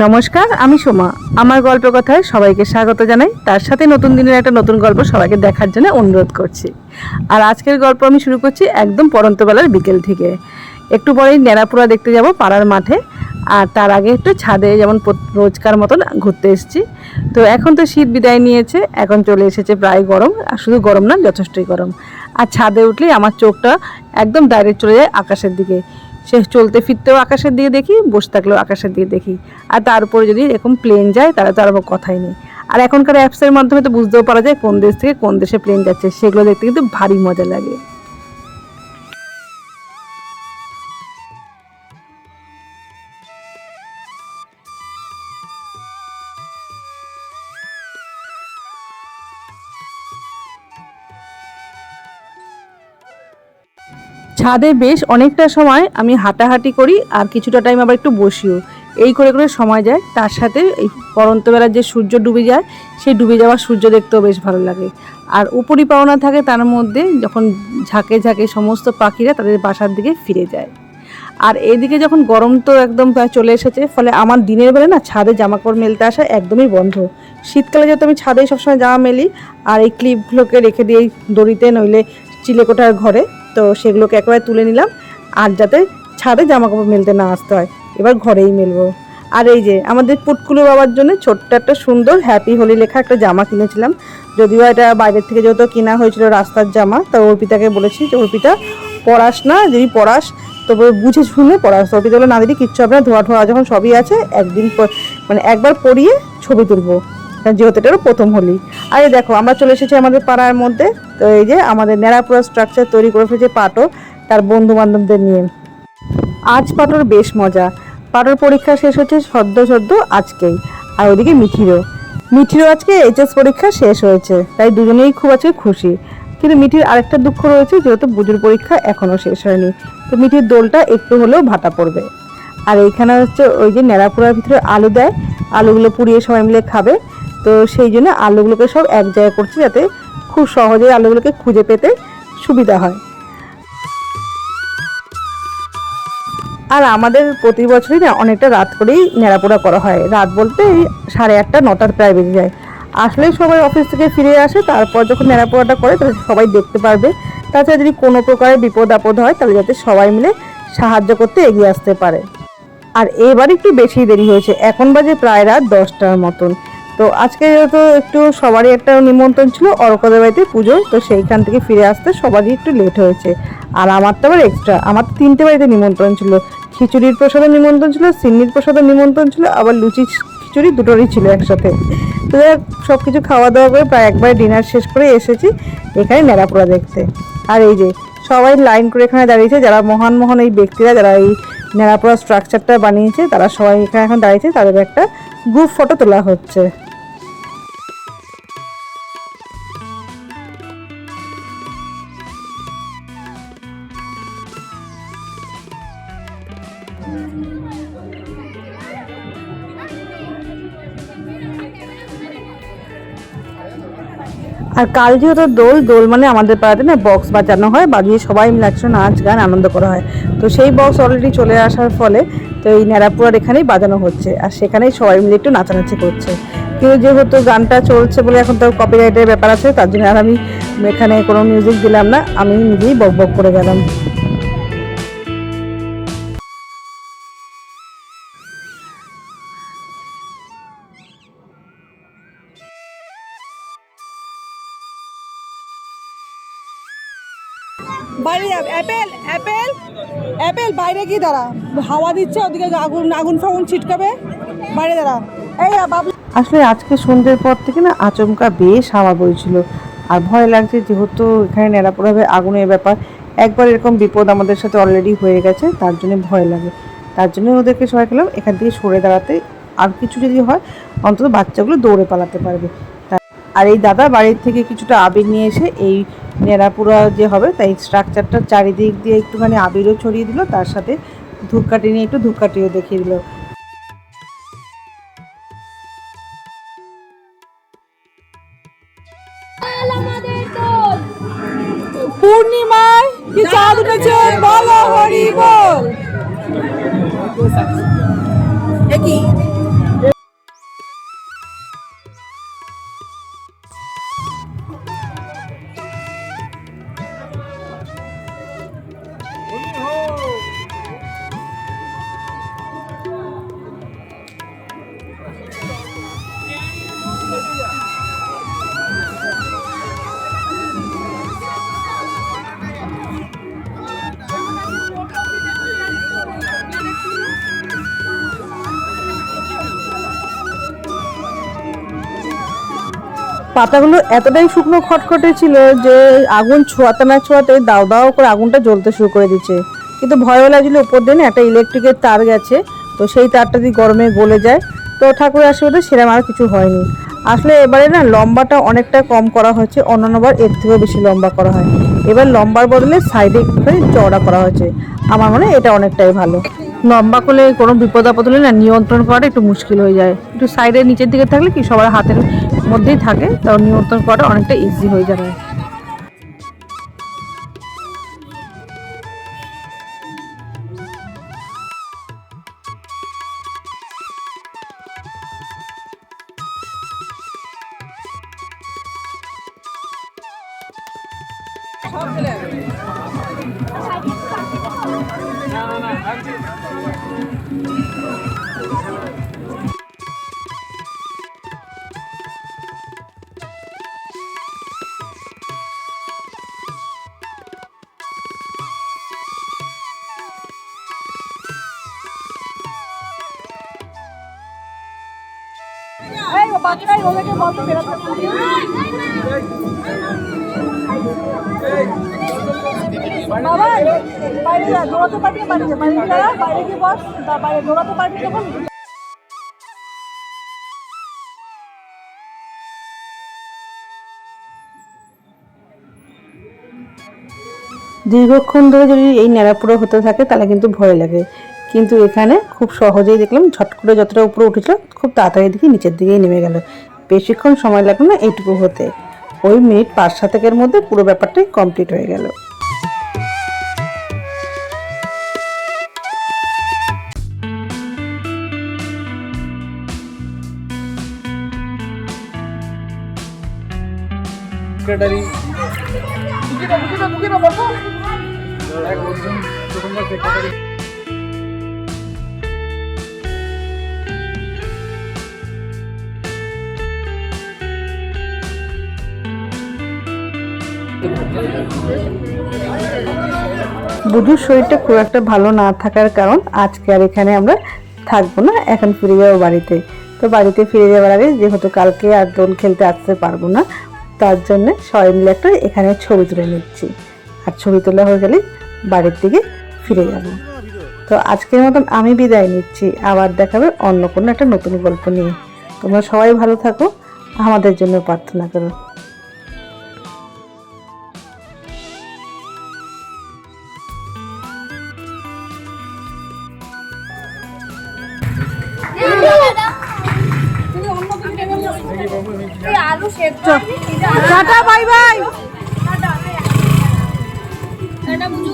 নমস্কার, আমি সোমা। আমার গল্প কথায় সবাইকে স্বাগত জানাই। তার সাথে নতুন দিনের একটা নতুন গল্প সবাইকে দেখার জন্য অনুরোধ করছি। আর আজকের গল্প আমি শুরু করছি একদম পরন্তবেলার বিকেল থেকে। একটু পরেই ন্যাড়াপুরা দেখতে যাব পাড়ার মাঠে। আর তার আগে একটু ছাদে যেমন রোজকার মতন ঘুরতে এসেছি। তো এখন তো শীত বিদায় নিয়েছে, এখন চলে এসেছে প্রায় গরম। আর শুধু গরম না, যথেষ্টই গরম। আর ছাদে উঠলেই আমার চোখটা একদম ডাইরেক্ট চলে যায় আকাশের দিকে। সে চলতে ফিরতেও আকাশের দিকে দেখি, বসে থাকলেও আকাশের দিকে দেখি। আর তারপরে যদি এরকম প্লেন যায়, তাহলে তো আরও কথাই নেই। আর এখনকার অ্যাপসের মাধ্যমে তো বুঝতেও পারা যায় কোন দেশ থেকে কোন দেশে প্লেন যাচ্ছে, সেগুলো দেখতে কিন্তু ভারী মজা লাগে। ছাদে বেশ অনেকটা সময় আমি হাঁটাহাঁটি করি আর কিছুটা টাইম আবার একটু বসিও। এই করে করে সময় যায়। তার সাথে এই পরন্তবেলার যে সূর্য ডুবে যায়, সেই ডুবে যাওয়ার সূর্য দেখতেও বেশ ভালো লাগে। আর উপরি পাওনা থাকে তার মধ্যে যখন ঝাঁকে ঝাঁকে সমস্ত পাখিরা তাদের বাসার দিকে ফিরে যায়। আর এদিকে যখন গরম তো একদম প্রায় চলে এসেছে, ফলে আমার দিনের বেলা না ছাদে জামা কাপড় মেলতে আসা একদমই বন্ধ। শীতকালে যেহেতু আমি ছাদেই সবসময় জামা মেলি, আর এই ক্লিপগুলোকে রেখে দিই দড়িতে, নইলে চিলেকোঠার ঘরে। তো সেগুলোকে একেবারে তুলে নিলাম, আর যাতে ছাদে জামা কাপড় মেলতে না আসতে হয়। এবার ঘরেই মেলবো। আর এই যে আমাদের পুটকুলু বাবার জন্য ছোট্ট একটা সুন্দর হ্যাপি হোলি লেখা একটা জামা কিনেছিলাম। যদিও এটা বাইরের থেকে যেহেতু কেনা হয়েছিল রাস্তার জামা, তো অর্পিতাকে বলেছি যে, অর্পিতা, পড়াস না, যদি পড়াস, তবে বুঝে শুনে পড়াস। অর্পিতা বলে, না দিদি, কিচ্ছু হবে না ধোয়া ধোয়া যখন সবই আছে, একদিন মানে একবার পরিয়ে ছবি তুলবো। যেহেতু এটারও প্রথম হোলি। আর দেখো, আমরা চলে এসেছি আমাদের পাড়ার মধ্যে। তো এই যে আমাদের ন্যাড়াপুরা স্ট্রাকচার তৈরি করে ফেলেছে পাটো তার বন্ধু বান্ধবদের নিয়ে। আজ পাটোর বেশ মজা। পাটোর পরীক্ষা শেষ হচ্ছে সদ্য সদ্য আজকেই। আর ওদিকে মিঠিরও। মিঠিরও আজকে এইচএস পরীক্ষা শেষ হয়েছে। তাই দুজনেই খুব আজকে খুশি। কিন্তু মিঠির আরেকটা দুঃখ রয়েছে, যেহেতু বুজুর পরীক্ষা এখনও শেষ হয়নি। তো মিঠির দোলটা একটু হলেও ভাটা পড়বে। আর এইখানে হচ্ছে ওই যে ন্যাড়াপুরার ভিতরে আলু দেয়। আলুগুলো পুড়িয়ে সবাই মিলে খাবে। তো সেই জন্য আলুগুলোকে সব এক জায়গায় করছি যাতে খুব সহজেই আলুগুলোকে খুঁজে পেতে সুবিধা হয়। আর আমাদের প্রতি বছরই না অনেকটা রাত করেই নেড়াপোড়া করা হয়। রাত বলতে সাড়ে আটটা, নটার প্রায় বেজে যায়। আসলে সবাই অফিস থেকে ফিরে আসে, তারপর যখন নেড়াপোড়াটা করে তাহলে সবাই দেখতে পারবে। তাছাড়া যদি কোনো প্রকারের বিপদ আপদ হয় তাহলে যাতে সবাই মিলে সাহায্য করতে এগিয়ে আসতে পারে। আর এবার একটু বেশি দেরি হয়েছে। এখন বাজে প্রায় রাত দশটার মতন। তো আজকে যেহেতু একটু সবারই একটা নিমন্ত্রণ ছিল, অরকদের বাড়িতে পুজো তো সেইখান থেকে ফিরে আসতে সবারই একটু লেট হয়েছে। আর আমার তো আবার এক্সট্রা আমার তিনটে বাড়িতে নিমন্ত্রণ ছিল। খিচুড়ির প্রসাদের নিমন্ত্রণ ছিল, সিন্নির প্রসাদের নিমন্ত্রণ ছিল, আবার লুচি খিচুড়ি দুটোরই ছিল একসাথে। তো সব কিছু খাওয়া দাওয়া করে প্রায় একবার ডিনার শেষ করে এসেছি, এখানে নেড়াপোড়া দেখতে। আর এই যে, সবাই লাইন করে এখানে দাঁড়িয়েছে, যারা মহান মহান এই ব্যক্তিরা, যারা এই নেড়াপোড়া স্ট্রাকচারটা বানিয়েছে তারা সবাই এখানে এখন দাঁড়িয়েছে তাদের একটা গ্রুপ ফটো তোলা হচ্ছে। আর কাল যেহেতু দোল দোল মানে আমাদের পাড়াতে না বক্স বাজানো হয়, বাজিয়ে সবাই মিলে একসঙ্গে নাচ, গান, আনন্দ করা হয়। তো সেই বক্স অলরেডি চলে আসার ফলে তো এই ন্যাড়াপুরার এখানেই বাজানো হচ্ছে। আর সেখানেই সবাই মিলে একটু নাচানাচি করছে। কেউ যেহেতু গানটা চলছে বলে এখন তো কপিরাইটের ব্যাপার আছে, তার জন্য আর আমি এখানে কোনো মিউজিক দিলাম না, আমি নিজেই বক বক করে গেলাম। বাইরে যাবে। অ্যাপেল অ্যাপেল অ্যাপেল, বাইরে গিয়ে দাঁড়া। হাওয়া দিচ্ছে, ওদিকে আগুন আগুন ফাগুন ছিটকাবে। বাইরে দাঁড়া। এই বাবু আসলে আজকে সন্ধ্যের পর থেকে না আচমকা বেশ হাওয়া বইছিল। আর ভয় লাগছে যেহেতু এখানে নেড়াপোড়াবে আগুনের ব্যাপার। একবার এরকম বিপদ আমাদের সাথে অলরেডি হয়ে গেছে, তার জন্য ভয় লাগে। তার জন্য ওদেরকে সবাই গেলাম এখান থেকে সরে দাঁড়াতে আর কিছু যদি হয়, অন্তত বাচ্চাগুলো দৌড়ে পালাতে পারবে। আর এই দাদা বাড়ির থেকে কিছুটা আবির নিয়ে এসে এই নেড়াপুরা যে হবে, তাই স্ট্রাকচারটা চারিদিক দিয়ে একটুখানি আবিরও ছড়িয়ে দিল, তার সাথে ধূপকাঠি নিয়ে একটু ধূপকাঠিও দেখিয়ে দিল। পাতাগুলো এতটাই শুকনো খটখটে ছিল যে আগুন ছোঁয়াতে না ছোঁয়াতে দাও দাও করে আগুনটা জ্বলতে শুরু করে দিচ্ছে। কিন্তু ভয়ও লাগছিল উপর দিন, একটা ইলেকট্রিকের তার গেছে। তো সেই তারটা দিয়ে গরমে গলে যায়, তো ঠাকুরের আশীর্বাদে সেরকম আর কিছু হয়নি। আসলে এবারে না লম্বাটা অনেকটা কম করা হয়েছে অন্যান্যবার এর থেকেও বেশি লম্বা করা হয়। এবার লম্বার বদলে সাইডে একটুখানি চওড়া করা হয়েছে। আমার মনে হয় এটা অনেকটাই ভালো। লম্বা করলে কোনো বিপদ আপদ হলে না নিয়ন্ত্রণ করাটা একটু মুশকিল হয়ে যায়। একটু সাইডের নিচের দিকে থাকলে কি সবার হাতের মধ্যেই থাকে তাও নিয়ন্ত্রণ করাটা অনেকটা ইজি হয়ে যাবে। দীর্ঘক্ষণ ধরে যদি এই ন্যাড়াপুরো হতে থাকে, তাহলে কিন্তু ভয় লাগে। কিন্তু এখানে খুব সহজেই দেখলাম ঝট করে যতটা উপরে উঠেছিল, খুব তাড়াতাড়ি দিকে নিচের দিকেই নেমে গেল। বেশিক্ষণ সময় লাগল না এইটুকু হতে ওই মিনিট পাঁচ সাতেকের মধ্যে পুরো ব্যাপারটাই কমপ্লিট হয়ে গেল সেক্রেটারি এক অর্জুন সেক্রেটারি বুধুর শরীরটা খুব একটা ভালো না থাকার কারণ আজকে আর এখানে আমরা থাকব না, এখন ফিরে যাব বাড়িতে। তো বাড়িতে ফিরে যাওয়ার আগে যেহেতু কালকে আর দোল খেলতে আসতে পারব না, তার জন্য সবাই মিলে একটা এখানে ছবি তুলে নিচ্ছি। আর ছবি তোলা হয়ে গেলে বাড়ির দিকে ফিরে যাব। তো আজকের মতন আমি বিদায় নিচ্ছি, আবার দেখাবে অন্য কোনো একটা নতুন গল্প নিয়ে। তোমরা সবাই ভালো থাকো, আমাদের জন্য প্রার্থনা করো। Tata bye bye. এটা বুঝু